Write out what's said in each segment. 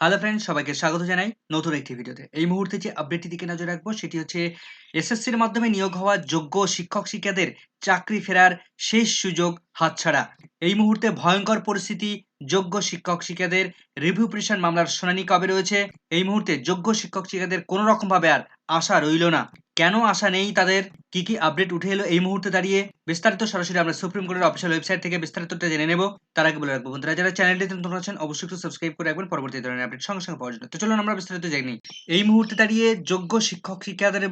Hello friends সবাইকে স্বাগত জানাই নতুন একটি ভিডিওতে। এই মুহূর্তে যে আপডেটটি দিকে নজর রাখব, সেটি হচ্ছে এসএসসির মাধ্যমে নিয়োগ হওয়া যোগ্য শিক্ষক শিক্ষাদের চাকরি ফেরার শেষ সুযোগ হাতছাড়া। এই মুহূর্তে ভয়ঙ্কর পরিস্থিতি, যোগ্য শিক্ষক শিক্ষাদের রিভিউ পিটিশন মামলার শুনানি কবে রয়েছে? এই মুহূর্তে যোগ্য শিক্ষক শিক্ষাদের কোনো রকম ভাবে আর আশা রইল না। কেন আশা নেই তাদের? কি কি আপডেট উঠে এলো এই মুহূর্তে দাঁড়িয়ে, বিস্তারিত সরাসরি আমরা সুপ্রিম কোর্টের অফিসিয়াল ওয়েবসাইট থেকে বিস্তারিতটা জেনে নেব। তার আগে বলে রাখব বন্ধুরা, যারা চ্যানেলটিতে নতুন আছেন, অবশ্যই একটু সাবস্ক্রাইব করে রাখবেন, পরবর্তী ধরনের আপডেট সঙ্গে সঙ্গে পাওয়ার জন্য। তো চলুন আমরা বিস্তারিত জানি এই মুহূর্তে দাঁড়িয়ে যোগ্য শিক্ষক শিক্ষাদের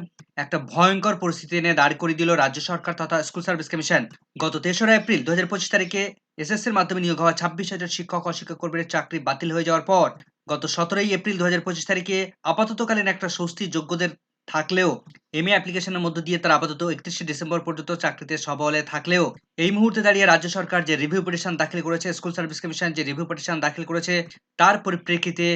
একটা ভয়ঙ্কর পরিস্থিতি এনে দাঁড় করে দিল রাজ্য সরকার তথা স্কুল সার্ভিস কমিশন। গত তেসরা এপ্রিল দু হাজার পঁচিশ তারিখে এসএসসির মাধ্যমে নিয়োগ হওয়া ছাব্বিশ হাজার শিক্ষক ও কর্মীর চাকরি বাতিল হয়ে যাওয়ার পর গত সতেরোই এপ্রিল দু হাজার পঁচিশ তারিখে আপাততকালীন একটা স্বস্তি যোগ্যদের থাকলেও এমএ অ্যাপ্লিকেশনের মধ্য দিয়ে তারা আপাতত একত্রিশে ডিসেম্বর পর্যন্ত চাকরিতে সবলে থাকলেও, এই মুহূর্তে দাঁড়িয়ে রাজ্য সরকার যে রিভিউ পিটিশন দাখিল করেছে স্কুল সার্ভিস কমিশন যে রিভিউ পিটিশন দাখিল করেছে, তার পরিপ্রেক্ষিতে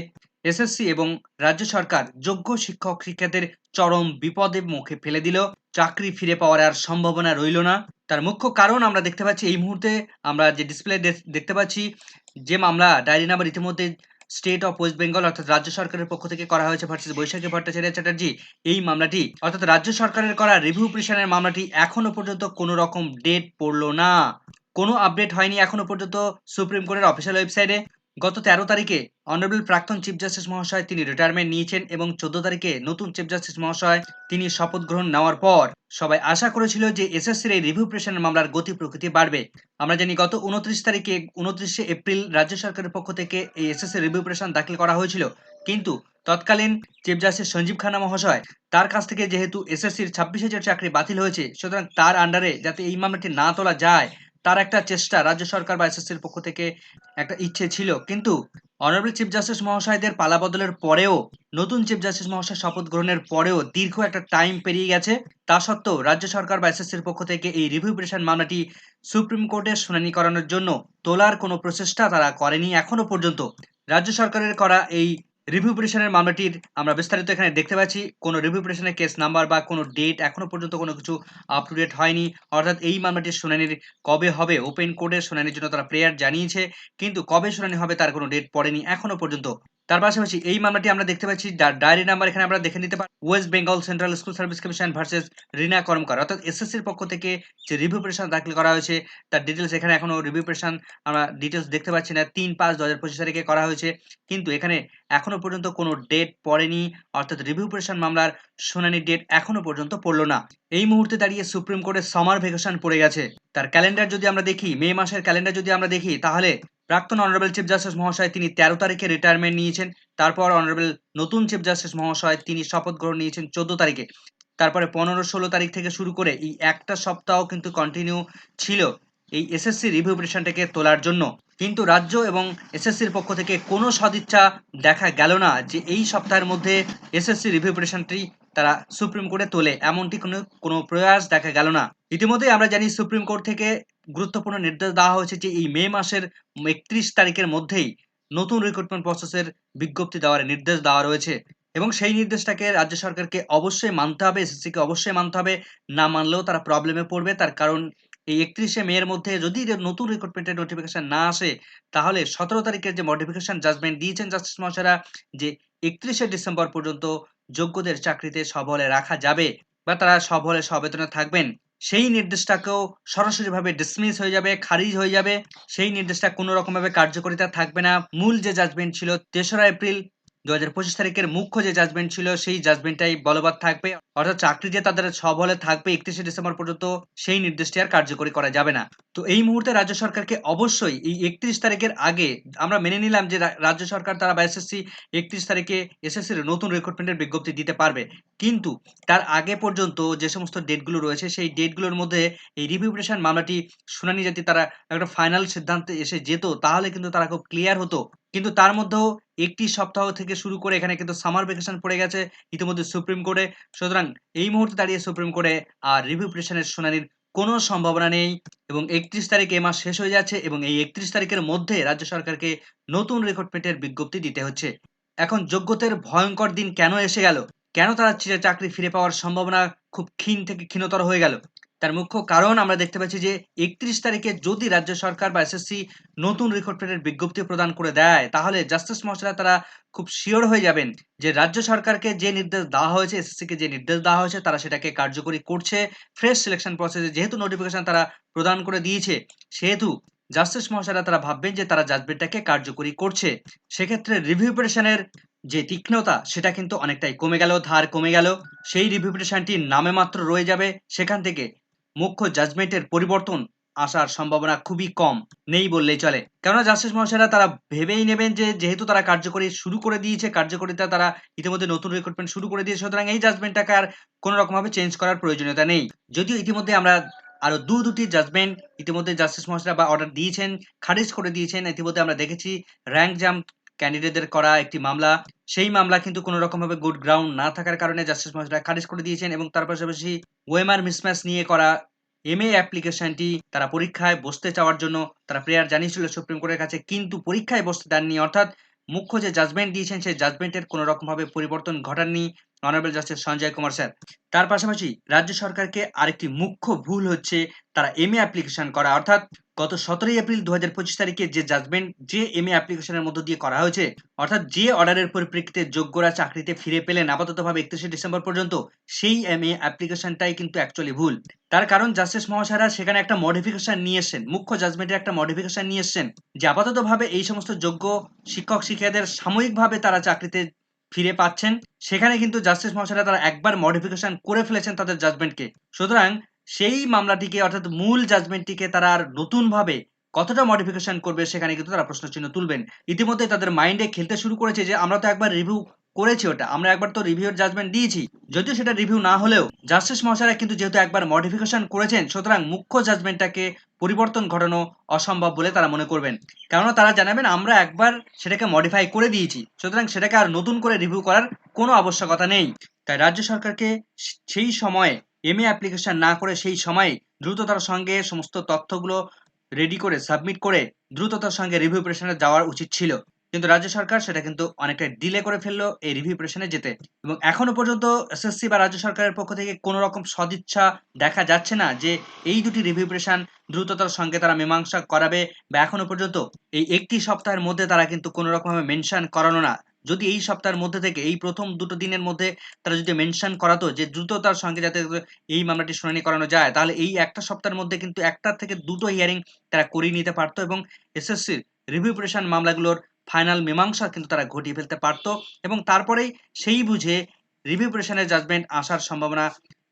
এসএসসি এবং রাজ্য সরকার যোগ্য শিক্ষক শিক্ষাদের চরম বিপদে মুখে ফেলে দিল। চাকরি ফিরে পাওয়ার আর সম্ভাবনা রইল না। তার মুখ্য কারণ আমরা দেখতে পাচ্ছি এই মুহূর্তে আমরা যে ডিসপ্লে দেখতে পাচ্ছি, যে মামলা ডায়েরি নাম্বার ইতিমধ্যে স্টেট অফ ওয়েস্ট বেঙ্গল অর্থাৎ রাজ্য সরকারের পক্ষ থেকে করা হয়েছে ভার্সেস বৈশাখী ভট্টাচার্য চ্যাটার্জি এই মামলাটি। অর্থাৎ রাজ্য সরকারের করা রিভিউ পিটিশনের মামলাটি এখনও পর্যন্ত কোনো রকম ডেট পড়ল না। কোনো আপডেট হয়নি এখনও পর্যন্ত সুপ্রিম কোর্টের অফিসিয়াল ওয়েবসাইটে গত তেরো তারিখে অনারেবল প্রাক্তন চিফ জাস্টিস মহাশয় তিনি রিটায়ারমেন্ট নিয়েছেন এবং চোদ্দ তারিখে নতুন চিফ জাস্টিস মহাশয় তিনি শপথ গ্রহণ নেওয়ার পর সবাই আশা করেছিল যে এসএসসির এই রিভিউ পিটিশনের মামলার গতি প্রকৃতি বাড়বে। আমরা জানি গত উনত্রিশ তারিখে উনত্রিশে এপ্রিল রাজ্য সরকারের পক্ষ থেকে এই এসএসসি রিভিউ পিটিশন দাখিল করা হয়েছিল। কিন্তু তৎকালীন চিফ জাস্টিস সঞ্জীব খান্না মহাশয় তার কাছ থেকে যেহেতু এসএসসির ছাব্বিশ হাজার চাকরি বাতিল হয়েছে, সুতরাং তার আন্ডারে যাতে এই মামলাটি না তোলা যায় তার একটা চেষ্টা রাজ্য সরকার বা এসএসসির পক্ষ থেকে একটা ইচ্ছে ছিল। কিন্তু অনারেবল চিফ জাস্টিস মহাশয়দের পালা বদলের পরেও, নতুন চিফ জাস্টিস মহাশয় শপথ গ্রহণের পরেও দীর্ঘ একটা টাইম পেরিয়ে গেছে। তা সত্ত্বেও রাজ্য সরকার বা এসএসসির পক্ষ থেকে এই রিভিউ পিটিশন মামলাটি সুপ্রিম কোর্টে শুনানি করানোর জন্য তোলার কোনো প্রচেষ্টা তারা করেনি এখনও পর্যন্ত। রাজ্য সরকারের করা এই রিভিউ পিটিশনের মামলাটির আমরা বিস্তারিত এখানে দেখতে পাচ্ছি। কোনো রিভিউ পিটিশনের কেস নাম্বার বা কোনো ডেট এখনও পর্যন্ত কোনো কিছু আপ টু ডেট হয়নি। অর্থাৎ এই মামলাটির শুনানির কবে হবে ওপেন কোর্টের শুনানির জন্য তারা প্রেয়ার জানিয়েছে। কিন্তু কবে শুনানি হবে তার কোনো ডেট পড়েনি এখনও পর্যন্ত তার পাশাপাশি এই মামলাটি আমরা দেখতে পাচ্ছি ডায়েরি নাম্বার এখানে আমরা দেখে নিতে পারি, West Bengal central school service commission versus Rina Karmakar. অর্থাৎ এসএসসির পক্ষ থেকে যে রিভিউ পিটিশন দাখিল করা হয়েছে, তার ডিটেলস এখানে এখনও রিভিউ পিটিশন আমরা ডিটেলস দেখতে পাচ্ছি না। তিন পাঁচ দু হাজার পঁচিশ তারিখে করা হয়েছে, কিন্তু এখানে এখনও পর্যন্ত কোনো ডেট পড়েনি, অর্থাৎ রিভিউ পিটিশন মামলার শুনানির ডেট এখনও পর্যন্ত পড়ল না। এই মুহূর্তে দাঁড়িয়ে সুপ্রিম কোর্টের সামার ভেকেশন পড়ে গেছে। তার ক্যালেন্ডার যদি আমরা দেখি, মে মাসের ক্যালেন্ডার যদি আমরা দেখি, তাহলে প্রাক্তন অনারেবল চিফ জাস্টিস মহাশয় তিনি তেরো তারিখে রিটায়ারমেন্ট নিয়েছেন। তারপর অনারেবল নতুন চিফ জাস্টিস মহাশয় তিনি শপথ গ্রহণ নিয়েছেন চোদ্দ তারিখে। তারপরে পনেরো ষোলো তারিখ থেকে শুরু করে এই একটা সপ্তাহ কিন্তু কন্টিনিউ ছিল এই এসএসসি রিভিউ পিটিশনটাকে তোলার জন্য। কিন্তু রাজ্য এবং এসএসসির পক্ষ থেকে কোনো সদিচ্ছা দেখা গেল না যে এই সপ্তাহের মধ্যে এসএসসি রিভিউ পিটিশনটি তারা সুপ্রিম কোর্টে তোলে। এমনটি কোনো কোনো প্রয়াস দেখা গেল না। ইতিমধ্যেই আমরা জানি সুপ্রিম কোর্ট থেকে গুরুত্বপূর্ণ নির্দেশ দেওয়া হয়েছে যে এই মে মাসের একত্রিশ তারিখের মধ্যেই নতুন রিক্রুটমেন্ট প্রসেসের বিজ্ঞপ্তি দেওয়ার নির্দেশ দেওয়া রয়েছে। এবং সেই নির্দেশটাকে রাজ্য সরকারকে অবশ্যই মানতে হবে, এসএসসিকে অবশ্যই মানতে হবে। না মানলেও তারা প্রবলেমে পড়বে। তার কারণ এই একত্রিশে মেয়ের মধ্যে যদি নতুন রিক্রুটমেন্টের নোটিফিকেশন না আসে, তাহলে সতেরো তারিখের যে মডিফিকেশন জাজমেন্ট দিয়েছেন জাস্টিস মহাশয়রা, যে একত্রিশে ডিসেম্বর পর্যন্ত যোগ্যদের চাকরিতে সবলে রাখা যাবে বা তারা সবলে সবেতনে থাকবেন। সেই নির্দেশটাকেও সরাসরিভাবে ডিসমিস হয়ে যাবে, খারিজ হয়ে যাবে। সেই নির্দেশটা কোনো রকমভাবে কার্যকরিতা থাকবে না। মূল যে জাজমেন্ট ছিল, তেসরা এপ্রিল দু হাজার পঁচিশ তারিখের মুখ্য যে জাজমেন্ট ছিল, সেই জাজমেন্টটাই বলবৎ থাকবে। অর্থাৎ চাকরি যে তাদের সব হলে থাকবে, একত্রিশে ডিসেম্বর পর্যন্ত সেই নির্দেশটি আর কার্যকরী করা যাবে না। তো এই মুহূর্তে রাজ্য সরকারকে অবশ্যই এই একত্রিশ তারিখের আগে আমরা মেনে নিলাম যে রাজ্য সরকার তারা বা এসএসসি একত্রিশ তারিখে এসএসসির নতুন রিক্রুটমেন্টের বিজ্ঞপ্তি দিতে পারবে। কিন্তু তার আগে পর্যন্ত যে সমস্ত ডেটগুলো রয়েছে, সেই ডেটগুলোর মধ্যে এই রিভিউ পিটিশন মামলাটি শুনানি যদি তারা একটা ফাইনাল সিদ্ধান্তে এসে যেত, তাহলে কিন্তু তারা খুব ক্লিয়ার হতো কিন্তু তার মধ্যেও একটি সপ্তাহ থেকে শুরু করে এখানে কিন্তু সামার ভ্যাকেশন পড়ে গেছে, ইতিমধ্যে সুপ্রিম কোর্টে। সুতরাং এই মুহূর্তে দাঁড়িয়ে সুপ্রিম কোর্টে আর রিভিউ পিটিশনের শুনানির কোনো সম্ভাবনা নেই এবং একত্রিশ তারিখ এ মাস শেষ হয়ে যাচ্ছে এবং এই একত্রিশ তারিখের মধ্যে রাজ্য সরকারকে নতুন রিক্রুটমেন্টের বিজ্ঞপ্তি দিতে হচ্ছে। এখন যোগ্যতার ভয়ঙ্কর দিন কেন এসে গেল? কেন তারা চাকরি ফিরে পাওয়ার সম্ভাবনা খুব ক্ষীণ থেকে ক্ষীণতর হয়ে গেল? তার মুখ্য কারণ আমরা দেখতে পাচ্ছি যে একত্রিশ তারিখে যদি রাজ্য সরকার বা এসএসসি নতুন রেকর্ড রিক্রুটমেন্টের বিজ্ঞপ্তি প্রদান করে দেয়, তাহলে জাস্টিস মহাশয়রা তারা খুব শিওর হয়ে যাবেন যে রাজ্য সরকারকে যে নির্দেশ দেওয়া হয়েছে এসএসসি কে যে নির্দেশ দেওয়া হয়েছে, তারা সেটাকে কার্যকরী করছে। ফ্রেশ সিলেকশন প্রসেসে যেহেতু নোটিফিকেশন তারা প্রদান করে দিয়েছে, সেহেতু জাস্টিস মহাশয়রা তারা ভাববেন যে তারা জাজমেন্টটাকে কার্যকরী করছে। সেক্ষেত্রে রিভিউ যে তীক্ষ্ণতা, সেটা কিন্তু অনেকটাই কমে গেল, ধার কমে গেল। সেই রিভিউ নামে মাত্র রয়ে যাবে সেখান থেকে। মুখ্য জাজমেন্টের পরিবর্তন আসার সম্ভাবনা খুবই কম। নেই বললেই চলে। কেননা জাস্টিস মহাশয়রা তারা ভেবেই নেবেন যে, যেহেতু তারা কার্যকরী শুরু করে দিয়েছে, কার্যকরিতা তারা ইতিমধ্যে নতুন রিক্রুটমেন্ট শুরু করে দিয়েছে, সুতরাং এই জাজমেন্টটাকে আর কোনো রকমভাবে চেঞ্জ করার প্রয়োজনীয়তা নেই। যদিও ইতিমধ্যে আমরা আরও দু দুটি জাজমেন্ট ইতিমধ্যে জাস্টিস মহাশয়রা বা অর্ডার দিয়েছেন, খারিজ করে দিয়েছেন, ইতিমধ্যে আমরা দেখেছি র্যাঙ্ক জাম ক্যান্ডিডেটদের করা একটি মামলা। সেই মামলা কিন্তু কোনো রকম ভাবে গুড গ্রাউন্ড না থাকার কারণে জাস্টিস মহাশয়রা খারিজ করে দিয়েছেন এবং তার পাশাপাশি ওয়েমার মিসম্যাচ নিয়ে করা এমএ অ্যাপ্লিকেশনটি তারা পরীক্ষায় বসতে চাওয়ার জন্য তারা প্রেয়ার জানিয়েছিল সুপ্রিম কোর্টের কাছে, কিন্তু পরীক্ষায় বসতে দেননি। অর্থাৎ মুখ্য যে জাজমেন্ট দিয়েছেন, সেই জাজমেন্টের কোনো রকম ভাবে পরিবর্তন ঘটাননি honourable justice Sanjay Kumar sir. তার পাশাপাশি রাজ্য সরকারকে আরেকটি মুখ্য ভুল হচ্ছে, তারা এমএ অ্যাপ্লিকেশন করা। অর্থাৎ গত সতেরোই এপ্রিল দু হাজার পঁচিশ তারিখে যে জাজমেন্ট যে এমএ অ্যাপ্লিকেশনের মধ্য দিয়ে করা হয়েছে, অর্থাৎ যে অর্ডারের পরিপ্রেক্ষিতে যোগ্যরা চাকরিতে ফিরে পেলেন আপাততভাবে একত্রিশে ডিসেম্বর পর্যন্ত, সেই এমএ অ্যাপ্লিকেশনটাই কিন্তু অ্যাকচুয়ালি ভুল। তার কারণ জাস্টিস মহাশয়রা সেখানে একটা মডিফিকেশন নিয়ে এসেছেন, মুখ্য জাজমেন্টের একটা মডিফিকেশন নিয়ে এসেছেন, যে আপাততভাবে এই সমস্ত যোগ্য শিক্ষক শিক্ষিকাদের সাময়িকভাবে তারা চাকরিতে ফিরে পাচ্ছেন। সেখানে কিন্তু জাস্টিস মহাশয়রা তারা একবার মডিফিকেশন করে ফেলেছেন তাদের জাজমেন্টকে সুতরাং সেই মামলাটিকে, অর্থাৎ মূল জাজমেন্টটিকে তারা আর নতুনভাবে কতটা মডিফিকেশন করবে সেখানে কিন্তু তারা প্রশ্নচিহ্ন তুলবেন। ইতিমধ্যে তাদের মাইন্ডে খেলতে শুরু করেছে যে, আমরা তো একবার রিভিউ করেছি ওটা, আমরা একবার তো রিভিউর জাজমেন্ট দিয়েছি। যদিও সেটা রিভিউ না হলেও জাস্টিস মহাশয়রা কিন্তু যেহেতু একবার মডিফিকেশন করেছেন, সুতরাং মুখ্য জাজমেন্টটাকে পরিবর্তন ঘটানো অসম্ভব বলে তারা মনে করবেন। কেননা তারা জানাবেন, আমরা একবার সেটাকে মডিফাই করে দিয়েছি, সুতরাং সেটাকে আর নতুন করে রিভিউ করার কোনো আবশ্যকতা নেই। তাই রাজ্য সরকারকে সেই সময়ে এমএ অ্যাপ্লিকেশন না করে সেই সময়ে দ্রুততার সঙ্গে সমস্ত তথ্যগুলো রেডি করে সাবমিট করে দ্রুততার সঙ্গে রিভিউ প্রেশনে যাওয়ার উচিত ছিল। কিন্তু রাজ্য সরকার সেটা কিন্তু অনেকটা ডিলে করে ফেলল এই রিভিউ প্রেশনে যেতে। এবং এখনও পর্যন্ত এসএসসি বা রাজ্য সরকারের পক্ষ থেকে কোনো রকম সদিচ্ছা দেখা যাচ্ছে না যে এই দুটি রিভিউ প্রেশন দ্রুততার সঙ্গে তারা মীমাংসা করাবে বা এখনও পর্যন্ত এই একটি সপ্তাহের মধ্যে তারা কিন্তু কোনো রকমভাবে মেনশন করানো না। যদি এই সপ্তাহের মধ্যে থেকে, এই প্রথম দুটো দিনের মধ্যে তারা যদি মেনশন করাতো যে দ্রুততার সঙ্গে যাতে এই মামলাটি শুনানি করানো যায়, তাহলে এই একটা সপ্তাহের মধ্যে কিন্তু একটা থেকে দুটো হিয়ারিং তারা করিয়ে নিতে পারতো এবং এসএসসির রিভিউ প্রেশন মামলাগুলোর ফাইনাল মীমাংসা কিন্তু তারা ঘটিয়ে ফেলতে পারত এবং তারপরেই সেই বুঝে রিভিউ প্রেশনের জাজমেন্ট আসার সম্ভাবনা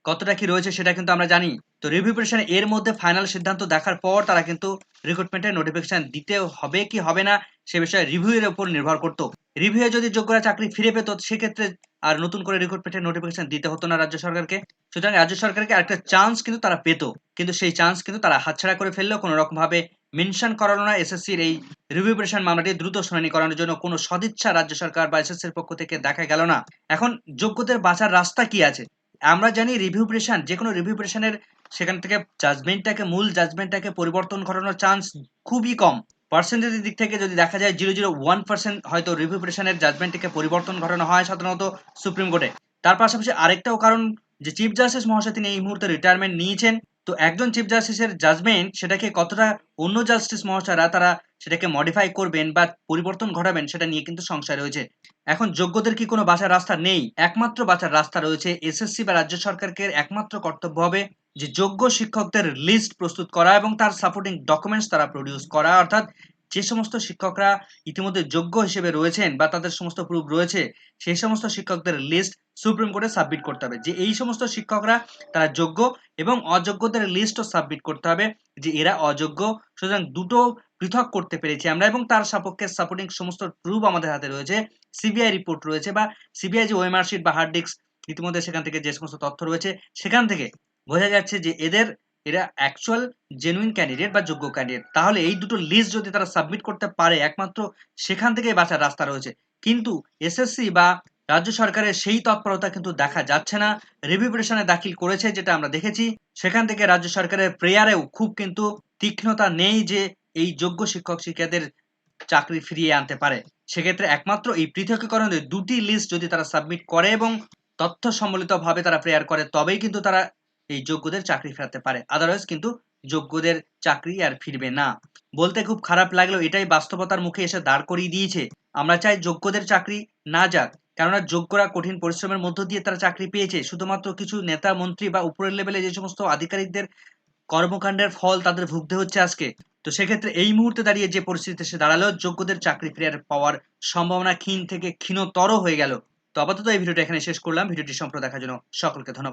কতটা কি রয়েছে সেটা কিন্তু আমরা জানি। তো রিভিউ প্রেশন এর মধ্যে ফাইনাল সিদ্ধান্ত দেখার পর তারা কিন্তু রিক্রুটমেন্টের নোটিফিকেশন দিতে হবে কি হবে না সে বিষয়ে রিভিউ এর উপর নির্ভর করতো। রিভিউ যদি যোগ্যরা চাকরি ফিরে পেত, সেক্ষেত্রে আর নতুন করে রিক্রুটমেন্টের নোটিফিকেশন দিতে হতো না রাজ্য সরকারকে। সুতরাং রাজ্য সরকারকে আরেকটা চান্স কিন্তু তারা পেত। কিন্তু সেই চান্স কিন্তু তারা হাতছাড়া করে ফেলল কোনো রকম ভাবে মেনশন করানো না এসএসসির এই রিভিউ প্রেশন মামলাটি দ্রুত শুনানি করানোর জন্য কোনো সদিচ্ছা রাজ্য সরকার বা এসএসসির পক্ষ থেকে দেখা গেল না। এখন যোগ্যদের বাঁচার রাস্তা কি আছে? আমরা জানি রিভিউ প্রেশন যে কোনো রিভিউ প্রেশনের সেখান থেকে জাজমেন্টটাকে মূল জাজমেন্টটাকে পরিবর্তন করানোর চান্স খুবই কম। পার্সেন্টেজের দিক থেকে যদি দেখা যায় জিরো জিরো ওয়ান পার্সেন্ট হয়তো রিভিউ প্রেশনের জাজমেন্টটিকে পরিবর্তন ঘটানো হয় সাধারণত সুপ্রিম কোর্টে। তার পাশাপাশি আরেকটাও কারণ যে চিফ জাস্টিস মহাশয় তিনি এই মুহূর্তে রিটায়ারমেন্ট নিয়েছেন। তো একজন চিফ জাস্টিসের জাজমেন্ট সেটাকে কতটা অন্য জাস্টিস মহাশয়রা তারা সেটাকে মডিফাই করবেন বা পরিবর্তন ঘটাবেন সেটা নিয়ে কিন্তু সংশয় রয়েছে। এখন যোগ্যদের কি কোনো বাঁচার রাস্তা নেই? একমাত্র বাঁচার রাস্তা রয়েছে এসএসসি বা রাজ্য সরকারকে একমাত্র কর্তব্য হবে যে যোগ্য শিক্ষকদের লিস্ট প্রস্তুত করা এবং তার সাপোর্টিং ডকুমেন্টস তারা প্রডিউস করা। অর্থাৎ যে সমস্ত শিক্ষকরা ইতিমধ্যে যোগ্য হিসেবে রয়েছেন বা তাদের সমস্ত প্রুফ রয়েছে, সেই সমস্ত শিক্ষকদের লিস্ট সুপ্রিম কোর্টে সাবমিট করতে হবে। যে এই সমস্ত শিক্ষকরা তারা যোগ্য এবং অযোগ্যদের লিস্টও সাবমিট করতে হবে যে এরা অযোগ্য। সুতরাং দুটো পৃথক করতে পেরেছি আমরা এবং তার সাপক্ষে সাপোর্টিং সমস্ত প্রুফ আমাদের হাতে রয়েছে। সিবিআই রিপোর্ট রয়েছে বা সিবিআই যে ওয়েমার্কশিট বা হার্ড ডিস্ক ইতিমধ্যে সেখান থেকে যে সমস্ত তথ্য রয়েছে, সেখান থেকে বোঝা যাচ্ছে যে এদের এরা অ্যাকচুয়াল জেনুইন ক্যান্ডিডেট বা যোগ্য ক্যান্ডিডেট তাহলে এই দুটো লিস্ট যদি তারা সাবমিট করতে পারে, একমাত্র সেখান থেকেই বাঁচার রাস্তা রয়েছে। কিন্তু এসএসসি বা রাজ্য সরকারের সেই তৎপরতা কিন্তু দেখা যাচ্ছে না। রিভিউ পিটিশনে দাখিল করেছে, যেটা আমরা দেখেছি। সেখান থেকে রাজ্য সরকারের প্রেয়ারেও খুব কিন্তু তীক্ষ্ণতা নেই যে এই যোগ্য শিক্ষক শিক্ষাদের চাকরি ফিরিয়ে আনতে পারে। সেক্ষেত্রে একমাত্র এই পৃথকীকরণের দুটি লিস্ট যদি তারা সাবমিট করে এবং তথ্য সম্বলিতভাবে তারা প্রেয়ার করে, তবেই কিন্তু তারা এই যোগ্যদের চাকরি ফেরাতে পারে। আদারওয়াইজ কিন্তু যোগ্যদের চাকরি আর ফিরবে না। বলতে খুব খারাপ লাগলেও এটাই বাস্তবতার মুখে এসে দাঁড় করিয়ে দিয়েছে। আমরা চাই যোগ্যদের চাকরি না যাক, কেননা যোগ্যরা কঠিন পরিশ্রমের মধ্য দিয়ে তারা চাকরি পেয়েছে। শুধুমাত্র কিছু নেতা, মন্ত্রী বা উপরের লেভেলে যে সমস্ত আধিকারিকদের কর্মকাণ্ডের ফল তাদের ভুগতে হচ্ছে আজকে। তো সেক্ষেত্রে এই মুহূর্তে দাঁড়িয়ে যে পরিস্থিতি এসে দাঁড়াল, যোগ্যদের চাকরি ফেরার পাওয়ার সম্ভাবনা ক্ষীণ থেকে ক্ষীণতর হয়ে গেল। তো আপাতত এই ভিডিওটা এখানে শেষ করলাম। ভিডিওটি সম্পূর্ণ দেখার জন্য সকলকে ধন্যবাদ।